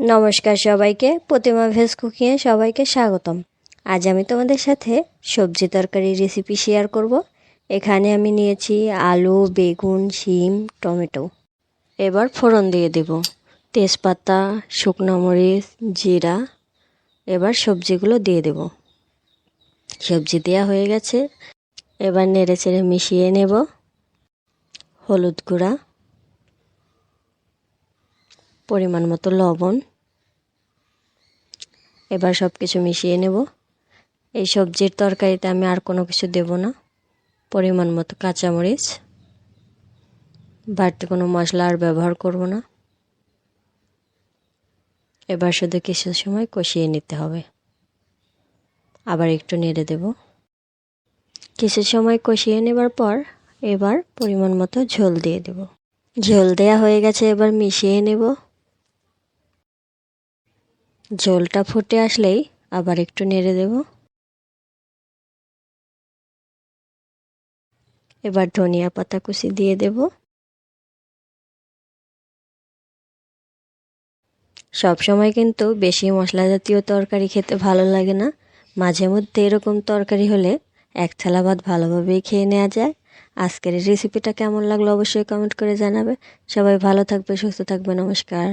নমস্কার সবাইকে, প্রতিমা ভেজ কুকিংয়ে সবাইকে স্বাগতম। আজ আমি তোমাদের সাথে সবজি তরকারি রেসিপি শেয়ার করব। এখানে আমি নিয়েছি আলু, বেগুন, শিম, টমেটো। এবার ফোড়ন দিয়ে দেব। তেজপাতা, শুকনো মরিচ, জিরা। এবার সবজিগুলো দিয়ে দেব। সবজি দেওয়া হয়ে গেছে। এবার নেড়ে চেড়ে মিশিয়ে নেব। হলুদ গুঁড়া। পরিমাণ মতো লবণ। এবার সব কিছু মিশিয়ে নেব। এই সবজির তরকারিতে আমি আর কোনো কিছু দেব না। পরিমাণ মতো কাঁচামরিচ। বাড়তি কোনো মশলা আর ব্যবহার করব না। এবার শুধু কিছু সময় কষিয়ে নিতে হবে। আবার একটু নেড়ে দেব। কিছু সময় কষিয়ে নেবার পর এবার পরিমাণ মতো ঝোল দিয়ে দেব। ঝোল দেয়া হয়ে গেছে, এবার মিশিয়ে নেব। ঝোলটা ফুটে আসলেই আবার একটু নেড়ে দেব। এবার ধনিয়া পাতা কুচি দিয়ে দেব। সব সময় কিন্তু বেশি মশলা জাতীয় তরকারি খেতে ভালো লাগে না। মাঝে মধ্যে এরকম তরকারি হলে এক থালা ভাত ভালোভাবেই খেয়ে নেওয়া যায়। আজকের রেসিপিটা কেমন লাগল অবশ্যই কমেন্ট করে জানাবে। সবাই ভালো থাকবে, সুস্থ থাকবে, নমস্কার।